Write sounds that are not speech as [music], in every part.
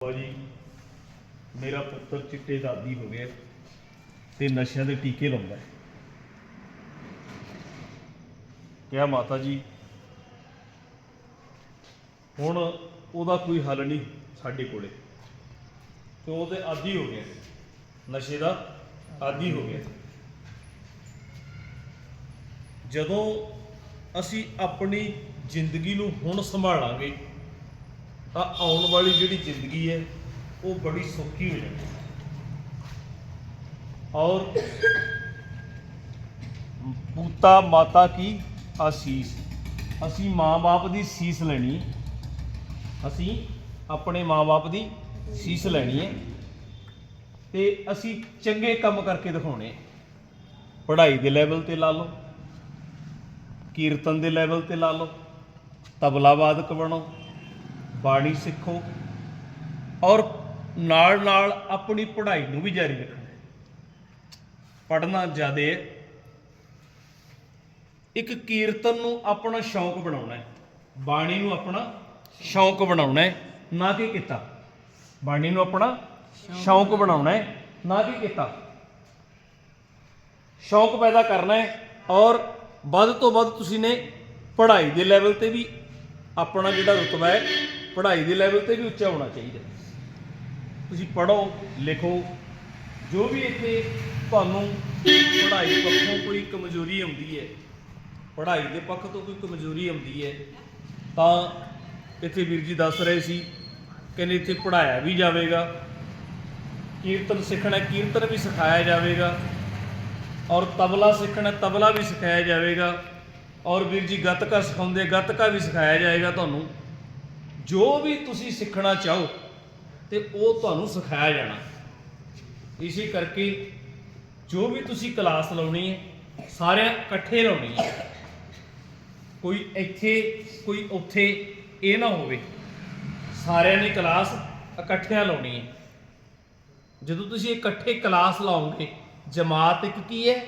ਜੀ, ਮੇਰਾ ਪੁੱਤਰ ਚਿੱਟੇ ਦਾ ਆਦੀ ਹੋ ਗਿਆ ਤੇ ਨਸ਼ਿਆਂ ਦੇ ਟੀਕੇ ਲਾਉਂਦਾ ਹੈ। ਕਿਹਾ ਮਾਤਾ ਜੀ, ਹੁਣ ਉਹਦਾ ਕੋਈ ਹੱਲ ਨਹੀਂ ਸਾਡੇ ਕੋਲੇ। ਤੇ ਉਹਦੇ ਆਦੀ ਹੋ ਗਿਆ ਨਸ਼ੇ ਦਾ ਆਦੀ ਹੋ ਗਿਆ ਜਦੋਂ ਅਸੀਂ ਆਪਣੀ ਜ਼ਿੰਦਗੀ ਨੂੰ ਹੁਣ ਸੰਭਾਲਾਂਗੇ ਤਾਂ ਆਉਣ ਵਾਲੀ ਜਿਹੜੀ ਜ਼ਿੰਦਗੀ ਹੈ, ਉਹ ਬੜੀ ਸੌਖੀ ਹੋ ਜਾਣੀ ਔਰ ਪੂਤਾ ਮਾਤਾ ਕੀ? ਆਸੀਸ ਅਸੀਂ ਮਾਂ-ਬਾਪ ਦੀ ਸੀਸ ਲੈਣੀ ਅਸੀਂ ਆਪਣੇ ਮਾਂ-ਬਾਪ ਦੀ ਸੀਸ ਲੈਣੀ ਹੈ। ਤੇ ਅਸੀਂ ਚੰਗੇ ਕੰਮ ਕਰਕੇ ਦਿਖਾਉਣੇ ਪੜ੍ਹਾਈ ਦੇ ਲੈਵਲ ਤੇ ਲਾ ਲਓ। ਕੀਰਤਨ ਦੇ ਲੈਵਲ ਤੇ ਲਾ ਲਓ। ਤਬਲਾ ਵਾਦਕ ਬਣੋ। ਬਾਣੀ ਸਿੱਖੋ ਔਰ ਨਾਲ ਨਾਲ ਆਪਣੀ ਪੜ੍ਹਾਈ ਨੂੰ ਵੀ ਜਾਰੀ ਰੱਖਣਾ ਪੜ੍ਹਨਾ ਜ਼ਿਆਦਾ ਹੈ ਇੱਕ ਕੀਰਤਨ ਨੂੰ ਆਪਣਾ ਸ਼ੌਂਕ ਬਣਾਉਣਾ ਹੈ, ਬਾਣੀ ਨੂੰ ਆਪਣਾ ਸ਼ੌਂਕ ਬਣਾਉਣਾ ਹੈ, ਨਾ ਕਿ ਕੀਤਾ। ਬਾਣੀ ਨੂੰ ਆਪਣਾ ਸ਼ੌਂਕ ਬਣਾਉਣਾ ਹੈ, ਨਾ ਕਿ ਕੀਤਾ। ਸ਼ੌਂਕ ਪੈਦਾ ਕਰਨਾ ਹੈ ਔਰ ਵੱਧ ਤੋਂ ਵੱਧ ਤੁਸੀਂ ਨੇ ਪੜ੍ਹਾਈ ਦੇ ਲੈਵਲ ਤੇ ਵੀ ਆਪਣਾ ਜਿਹੜਾ ਰੁਤਬਾ ਹੈ ਪੜ੍ਹਾਈ ਦੇ ਲੈਵਲ ਤੇ ਵੀ ਉੱਚਾ ਹੋਣਾ ਚਾਹੀਦਾ। ਤੁਸੀਂ ਪੜ੍ਹੋ, ਲਿਖੋ। ਜੋ ਵੀ ਇੱਥੇ ਤੁਹਾਨੂੰ ਪੜ੍ਹਾਈ ਪੱਖੋਂ ਕੋਈ ਕਮਜ਼ੋਰੀ ਆਉਂਦੀ ਹੈ, ਪੜ੍ਹਾਈ ਦੇ ਪੱਖ ਤੋਂ ਕੋਈ ਕਮਜ਼ੋਰੀ ਆਉਂਦੀ ਹੈ, ਤਾਂ ਇੱਥੇ ਵੀਰ ਜੀ ਦੱਸ ਰਹੇ ਸੀ, ਕਹਿੰਦੇ ਇੱਥੇ ਪੜ੍ਹਾਇਆ ਵੀ ਜਾਵੇਗਾ, ਕੀਰਤਨ ਸਿੱਖਣਾ ਕੀਰਤਨ ਵੀ ਸਿਖਾਇਆ ਜਾਵੇਗਾ, ਔਰ ਤਬਲਾ ਸਿੱਖਣਾ ਤਬਲਾ ਵੀ ਸਿਖਾਇਆ ਜਾਵੇਗਾ, ਔਰ ਵੀਰ ਜੀ ਗੱਤਕਾ ਸਿਖਾਉਂਦੇ, ਗੱਤਕਾ ਵੀ ਸਿਖਾਇਆ ਜਾਏਗਾ ਤੁਹਾਨੂੰ। ਜੋ ਵੀ ਤੁਸੀਂ ਸਿੱਖਣਾ ਚਾਹੋ ਤੇ ਉਹ ਤੁਹਾਨੂੰ ਸਿਖਾਇਆ ਜਾਣਾ। ਇਸੇ ਕਰਕੇ ਜੋ ਵੀ ਤੁਸੀਂ ਕਲਾਸ ਲਾਉਣੀ ਹੈ ਸਾਰਿਆਂ ਇਕੱਠੇ ਲਾਉਣੀ ਹੈ। ਕੋਈ ਇੱਥੇ ਕੋਈ ਉੱਥੇ ਇਹ ਨਾ ਹੋਵੇ। ਸਾਰਿਆਂ ਨੇ ਕਲਾਸ ਇਕੱਠਿਆਂ ਲਾਉਣੀ ਹੈ। ਜਦੋਂ ਤੁਸੀਂ ਇਕੱਠੇ ਕਲਾਸ ਲਾਓਗੇ ਜਮਾਤ ਇੱਕ ਕੀ ਹੈ?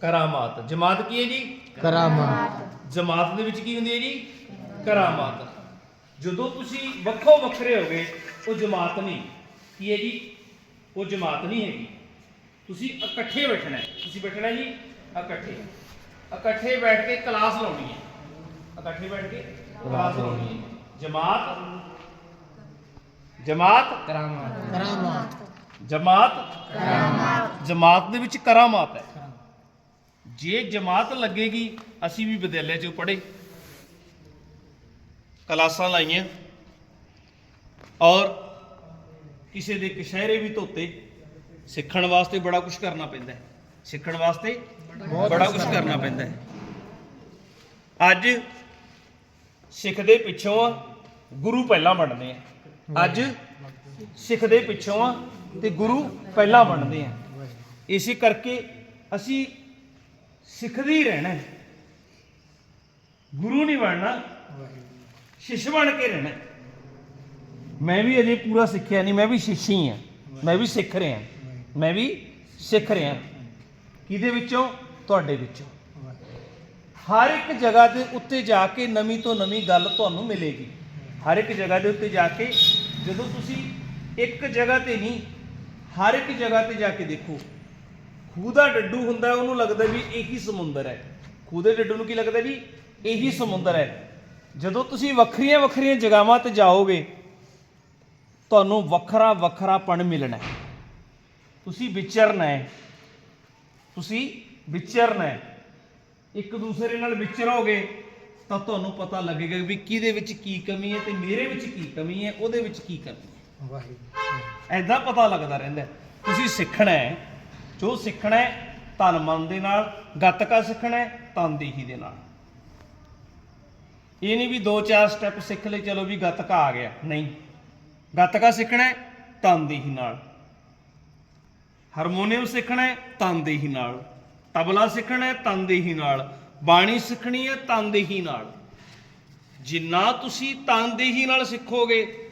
ਕਰਾਮਾਤ। ਜਮਾਤ ਕੀ ਹੈ ਜੀ? ਕਰਾਮਾਤ। ਜਮਾਤ ਦੇ ਵਿੱਚ ਕੀ ਹੁੰਦੀ ਹੈ ਜੀ? ਕਰਾਮਾਤ। ਜਦੋਂ ਤੁਸੀਂ ਵੱਖੋ ਵੱਖਰੇ ਹੋਗੇ ਉਹ ਜਮਾਤ ਨਹੀਂ। ਕੀ ਹੈ ਜੀ? ਉਹ ਜਮਾਤ ਨਹੀਂ ਹੈਗੀ। ਤੁਸੀਂ ਇਕੱਠੇ ਬੈਠਣਾ ਹੈ। ਤੁਸੀਂ ਬੈਠਣਾ ਜੀ? ਇਕੱਠੇ। ਇਕੱਠੇ ਬੈਠ ਕੇ ਕਲਾਸ ਲਾਉਣੀ ਹੈ। ਇਕੱਠੇ ਬੈਠ ਕੇ ਕਲਾਸ ਲਾਉਣੀ ਹੈ। ਜਮਾਤ? ਜਮਾਤ? ਕਰਾਮਾਤ ਕਰਾਮਾਤ ਜਮਾਤ ਜਮਾਤ ਦੇ ਵਿੱਚ ਕਰਾਮਾਤ ਹੈ। ਜੇ ਜਮਾਤ ਲੱਗੇਗੀ ਅਸੀਂ ਵੀ ਵਿਦਿਆਲਿਆ 'ਚ ਪੜ੍ਹੇ। ਕਲਾਸਾਂ ਲਾਈਆਂ ਔਰ ਕਿਸੇ ਦੇ ਕਸ਼ਹਿਰੇ ਵੀ ਧੋਤੇ, ਸਿੱਖਣ ਵਾਸਤੇ ਬੜਾ ਕੁਝ ਕਰਨਾ ਪੈਂਦਾ ਹੈ। ਸਿੱਖਣ ਵਾਸਤੇ ਬੜਾ ਕੁਝ ਕਰਨਾ ਪੈਂਦਾ ਹੈ। ਅੱਜ ਸਿੱਖਦੇ ਪਿੱਛੋਂ ਆ, ਗੁਰੂ ਪਹਿਲਾਂ ਵੰਡਦੇ ਆ। ਅੱਜ ਸਿੱਖਦੇ ਪਿੱਛੋਂ ਆ ਤੇ ਗੁਰੂ ਪਹਿਲਾਂ ਵੰਡਦੇ ਆ। ਇਸੇ ਕਰਕੇ ਅਸੀਂ ਸਿੱਖਦੇ ਹੀ ਰਹਿਣਾ ਗੁਰੂ ਨਹੀਂ ਬਣਨਾ ਸ਼ਿਸ਼ ਬਣ ਕੇ ਰਹਿਣਾ। ਮੈਂ ਵੀ ਅਜੇ ਪੂਰਾ ਸਿੱਖਿਆ ਨਹੀਂ, ਮੈਂ ਵੀ ਸ਼ਿਸ਼ ਹੀ। ਆ ਮੈਂ ਵੀ ਸਿੱਖ ਰਿਹਾ। ਮੈਂ ਵੀ ਸਿੱਖ ਰਿਹਾ। ਕਿਹਦੇ ਵਿੱਚੋਂ? ਤੁਹਾਡੇ ਵਿੱਚੋਂ। ਹਰ ਇੱਕ ਜਗ੍ਹਾ ਦੇ ਉੱਤੇ ਜਾ ਕੇ ਨਵੀਂ ਤੋਂ ਨਵੀਂ ਗੱਲ ਤੁਹਾਨੂੰ ਮਿਲੇਗੀ। ਹਰ ਇੱਕ ਜਗ੍ਹਾ ਦੇ ਉੱਤੇ ਜਾ ਕੇ, ਜਦੋਂ ਤੁਸੀਂ ਇੱਕ ਜਗ੍ਹਾ ਤੇ ਨਹੀਂ, ਹਰ ਇੱਕ ਜਗ੍ਹਾ ਤੇ ਜਾ ਕੇ ਦੇਖੋ। ਖੂਹ ਦਾ ਡੱਡੂ ਹੁੰਦਾ, ਉਹਨੂੰ ਲੱਗਦਾ ਵੀ ਇਹੀ ਸਮੁੰਦਰ ਹੈ। ਖੂਹ ਦੇ ਡੱਡੂ ਨੂੰ ਕੀ ਲੱਗਦਾ ਵੀ? ਇਹੀ ਸਮੁੰਦਰ ਹੈ। ਜਦੋਂ ਤੁਸੀਂ ਵੱਖਰੀਆਂ ਵੱਖਰੀਆਂ ਜਗ੍ਹਾਵਾਂ ਤੇ ਜਾਓਗੇ ਤੁਹਾਨੂੰ ਵੱਖਰਾ ਵੱਖਰਾਪਣ ਮਿਲਣਾ ਹੈ। ਤੁਸੀਂ ਵਿਚਰਨਾ ਹੈ। ਤੁਸੀਂ ਵਿਚਰਨਾ ਹੈ। ਇੱਕ ਦੂਸਰੇ ਨਾਲ ਵਿਚਰੋਗੇ ਤਾਂ ਤੁਹਾਨੂੰ ਪਤਾ ਲੱਗੇਗਾ ਵੀ ਕਿਹਦੇ ਵਿੱਚ ਕੀ ਕਮੀ ਹੈ ਤੇ ਮੇਰੇ ਵਿੱਚ ਕੀ ਕਮੀ ਹੈ ਉਹਦੇ ਵਿੱਚ ਕੀ ਕਮੀ ਹੈ। ਵਾਹਿਗੁਰੂ। ਐਦਾਂ ਪਤਾ ਲੱਗਦਾ ਰਹਿੰਦਾ। ਤੁਸੀਂ ਸਿੱਖਣਾ ਹੈ। ਜੋ ਸਿੱਖਣਾ ਹੈ ਤਨ ਮਨ ਦੇ ਨਾਲ ਗੱਤਕਾ ਸਿੱਖਣਾ ਹੈ ਤਨਦੇਹੀ ਦੇ ਨਾਲ। ਇਹ ਨਹੀਂ ਵੀ ਦੋ ਚਾਰ ਸਟੈਪ ਸਿੱਖ ਲਏ ਚਲੋ ਵੀ ਗੱਤਕਾ ਆ ਗਿਆ। ਨਹੀਂ। ਗੱਤਕਾ ਸਿੱਖਣਾ ਹੈ ਤਨਦੇਹੀ ਨਾਲ। ਹਾਰਮੋਨੀਅਮ ਸਿੱਖਣਾ ਹੈ ਤਨਦੇਹੀ ਨਾਲ। ਤਬਲਾ ਸਿੱਖਣਾ ਹੈ ਤਨਦੇਹੀ ਨਾਲ। ਬਾਣੀ ਸਿੱਖਣੀ ਹੈ ਤਨਦੇਹੀ ਨਾਲ। ਜਿੰਨਾ ਤੁਸੀਂ ਤਨਦੇਹੀ ਨਾਲ ਸਿੱਖੋਗੇ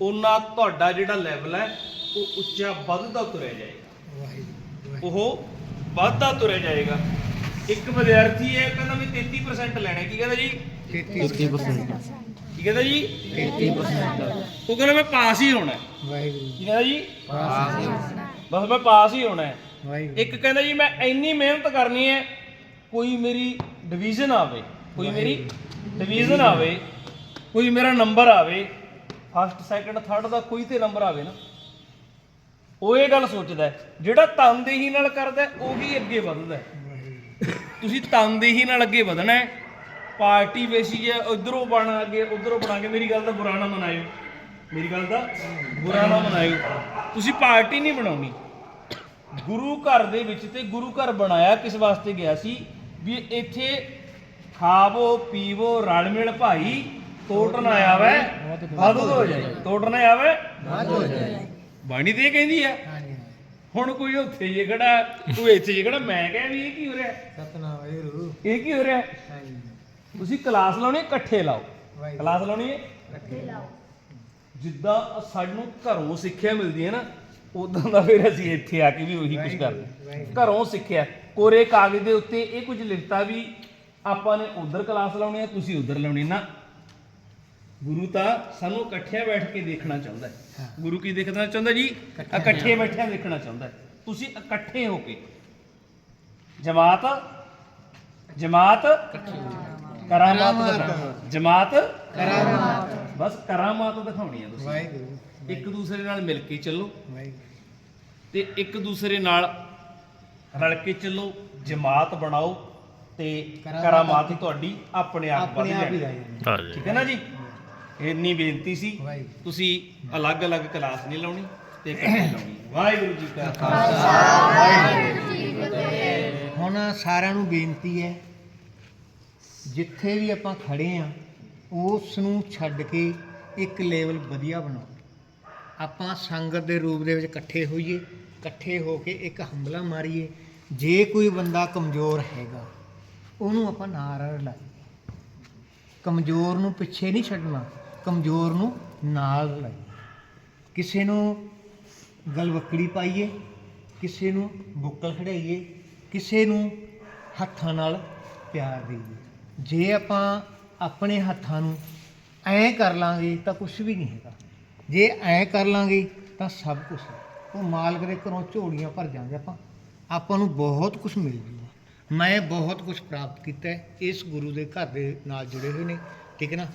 ਉਨਾ ਤੁਹਾਡਾ ਜਿਹੜਾ ਲੈਵਲ ਹੈ ਉਹ ਉੱਚਾ ਵੱਧਦਾ ਤੁਰਿਆ ਜਾਏਗਾ। ਵਾਹਿਗੁਰੂ। ਉਹ ਵੱਧਦਾ ਤੁਰਿਆ ਜਾਏਗਾ। ਇੱਕ ਵਿਦਿਆਰਥੀ ਹੈ ਕਹਿੰਦਾ ਵੀ 33% ਲੈਣਾ ਕੀ ਕਹਿੰਦਾ ਜੀ? 33% ਕੀ ਕਹਿੰਦਾ ਜੀ? 33% ਉਹ ਕਹਿੰਦਾ ਮੈਂ ਪਾਸ ਹੀ ਹੋਣਾ ਹੈ। ਵਾਹਿਗੁਰੂ। ਕੀ ਕਹਿੰਦਾ ਜੀ? ਪਾਸ ਬਸ ਮੈਂ ਪਾਸ ਹੀ ਹੋਣਾ ਹੈ। ਵਾਹਿਗੁਰੂ। ਇੱਕ ਕਹਿੰਦਾ ਜੀ ਮੈਂ ਇੰਨੀ ਮਿਹਨਤ ਕਰਨੀ ਹੈ ਕੋਈ ਮੇਰੀ ਡਿਵੀਜ਼ਨ ਆਵੇ ਕੋਈ ਮੇਰੀ ਡਿਵੀਜ਼ਨ ਆਵੇ ਕੋਈ ਮੇਰਾ ਨੰਬਰ ਆਵੇ ਫਸਟ ਸੈਕੰਡ ਥਰਡ ਦਾ ਕੋਈ ਤੇ ਨੰਬਰ ਆਵੇ ਨਾ। ਉਹ ਇਹ ਗੱਲ ਸੋਚਦਾ। ਜਿਹੜਾ ਤਨਦੇਹੀ ਨਾਲ ਕਰਦਾ ਹੈ, ਉਹੀ ਅੱਗੇ ਵੱਧਦਾ ਤੁਸੀਂ ਤਨਦੇਹੀ ਨਾਲ ਅੱਗੇ ਵਧਣਾ ਹੈ। ਪਾਰਟੀ ਵੇਸੀ ਹੈ ਉਧਰੋਂ ਬਣਾ ਅੱਗੇ, ਉਧਰੋਂ ਬਣਾ ਕੇ ਮੇਰੀ ਗੱਲ ਦਾ ਬੁਰਾ ਨਾ ਮਨਾਇਓ। ਮੇਰੀ ਗੱਲ ਦਾ ਬੁਰਾ ਨਾ ਮਨਾਇਓ। ਤੁਸੀਂ ਪਾਰਟੀ ਨਹੀਂ ਬਣਾਉਣੀ। ਗੁਰੂ ਘਰ ਦੇ ਵਿੱਚ ਤੇ ਗੁਰੂ ਘਰ ਬਣਾਇਆ ਕਿਸ ਵਾਸਤੇ ਗਿਆ ਸੀ? ਵੀ ਇੱਥੇ ਖਾਵੋ, ਪੀਵੋ ਰਲ ਮਿਲ ਭਾਈ ਤੋੜਨ ਆਇਆ ਵੈ ਵੱਧ ਹੋ ਜਾਏ। ਤੋੜਨ ਆਇਆ ਵੈ ਬਾਦ ਹੋ ਜਾਏ। ਬਾਣੀ ਤੇ ਇਹ ਕਹਿੰਦੀ ਹੈ ਹੁਣ ਕੋਈ ਉੱਥੇ ਜੇ ਖੜਾ ਤੂੰ ਇੱਥੇ ਜੇ ਖੜਾ ਮੈਂ ਕਹਿ ਵੀ ਇਹ ਕੀ ਹੋ ਰਿਹਾ? ਸਤਨਾਮ ਵਾਹਿਗੁਰੂ ਇਹ ਕੀ ਹੋ ਰਿਹਾ? ਹਾਂਜੀ। ਤੁਸੀਂ ਕਲਾਸ ਲਾਉਣੀ ਹੈ, ਇਕੱਠੇ ਲਾਓ। ਵਾਹਿਗੁਰੂ। ਕਲਾਸ ਲਾਉਣੀ ਹੈ? ਜਿੱਦਾਂ ਸਾਨੂੰ ਘਰੋਂ ਸਿੱਖਿਆ ਮਿਲਦੀ ਹੈ ਨਾ ਉਦਾਂ ਦਾ ਫਿਰ ਅਸੀਂ ਇੱਥੇ ਆ ਕੇ ਵੀ ਉਹੀ ਕੁਝ ਕਰਦੇ। ਵਾਹਿਗੁਰੂ। ਘਰੋਂ ਸਿੱਖਿਆ। ਕੋਰੇ ਕਾਗਜ਼ ਦੇ ਉੱਤੇ ਇਹ ਕੁਝ ਲਿਖਤਾ ਵੀ ਆਪਾਂ ਨੇ ਉਧਰ ਕਲਾਸ ਲਾਉਣੀ ਹੈ ਤੁਸੀਂ ਉਧਰ ਲਾਉਣੀ ਨਾ ਗੁਰੂ ਤਾਂ ਸਾਨੂੰ ਇਕੱਠਿਆਂ ਬੈਠ ਕੇ ਦੇਖਣਾ ਚਾਹੁੰਦਾ ਹੈ। ਗੁਰੂ ਕੀ ਦੇਖਣਾ ਚਾਹੁੰਦਾ ਜੀ? ਇਕੱਠੇ ਬੈਠਿਆਂ। ਦੇਖਣਾ ਚਾਹੁੰਦਾ ਹੈ। ਤੁਸੀਂ ਇਕੱਠੇ ਹੋ ਕੇ ਜਮਾਤ ਜਮਾਤ ਕਰਾਮਾਤ ਦਿਖਾਓ। ਜਮਾਤ ਕਰਾਮਾਤ। ਬਸ ਕਰਾਮਾਤ ਦਿਖਾਉਣੀ ਹੈ ਤੁਸੀਂ। ਇੱਕ ਦੂਸਰੇ ਨਾਲ ਮਿਲ ਕੇ ਚੱਲੋ। ਤੇ ਇੱਕ ਦੂਸਰੇ ਨਾਲ ਰਲ ਕੇ ਚੱਲੋ ਜਮਾਤ ਬਣਾਓ ਤੇ ਕਰਾਮਾਤ ਤੁਹਾਡੀ ਆਪਣੇ ਆਪ ਆ ਜਾਣੀ ਠੀਕ ਹੈ ਨਾ ਜੀ? ਇੰਨੀ ਬੇਨਤੀ ਸੀ ਵਾਹਿਗੁਰੂ। ਤੁਸੀਂ ਅਲੱਗ-ਅਲੱਗ ਕਲਾਸ ਨਹੀਂ ਲਾਉਣੀ ਤੇ ਇਕੱਠੇ [coughs] ਲਾਉਣੀ। ਹੈ। ਵਾਹਿਗੁਰੂ ਜੀ ਕਾ ਹੁਣ ਸਾਰਿਆਂ ਨੂੰ ਬੇਨਤੀ ਹੈ ਜਿੱਥੇ ਵੀ ਆਪਾਂ ਖੜੇ ਆ ਉਸ ਨੂੰ ਛੱਡ ਕੇ ਇੱਕ ਲੈਵਲ ਵਧੀਆ ਬਣਾਓ। ਆਪਾਂ ਸੰਗਤ ਦੇ ਰੂਪ ਦੇ ਵਿੱਚ ਇਕੱਠੇ ਹੋਈਏ ਇਕੱਠੇ ਹੋ ਕੇ ਇੱਕ ਹੰਬਲਾ ਮਾਰੀਏ ਜੇ ਕੋਈ ਬੰਦਾ ਕਮਜ਼ੋਰ ਹੈਗਾ ਉਹਨੂੰ ਆਪਾਂ ਨਾਲ ਲਾਈਏ। ਕਮਜ਼ੋਰ ਨੂੰ ਪਿੱਛੇ ਨਹੀਂ ਛੱਡਣਾ। ਕਮਜ਼ੋਰ ਨੂੰ ਨਾਲ ਲਾਈਏ। ਕਿਸੇ ਨੂੰ ਗਲਵੱਕੜੀ ਪਾਈਏ, ਕਿਸੇ ਨੂੰ ਬੁੱਕਲ ਖੜਾਈਏ, ਕਿਸੇ ਨੂੰ ਹੱਥਾਂ ਨਾਲ ਪਿਆਰ ਦੇਈਏ। ਜੇ ਆਪਾਂ ਆਪਣੇ ਹੱਥਾਂ ਨੂੰ ਐਂ ਕਰ ਲਾਂਗੇ ਤਾਂ ਕੁਝ ਵੀ ਨਹੀਂ ਹੈਗਾ। ਜੇ ਐਂ ਕਰ ਲਾਂਗੇ ਤਾਂ ਸਭ ਕੁਝ ਉਹ ਮਾਲਕ ਦੇ ਘਰੋਂ ਝੋਲੀਆਂ ਭਰ ਜਾਾਂਗੇ ਆਪਾਂ। ਆਪਾਂ ਨੂੰ ਬਹੁਤ ਕੁਝ ਮਿਲ ਜੂਗਾ। ਮੈਂ ਬਹੁਤ ਕੁਝ ਪ੍ਰਾਪਤ ਕੀਤਾ ਇਸ ਗੁਰੂ ਦੇ ਘਰ ਦੇ ਨਾਲ ਜੁੜੇ ਹੋਏ ਨੇ। ਠੀਕ ਹੈ ਨਾ?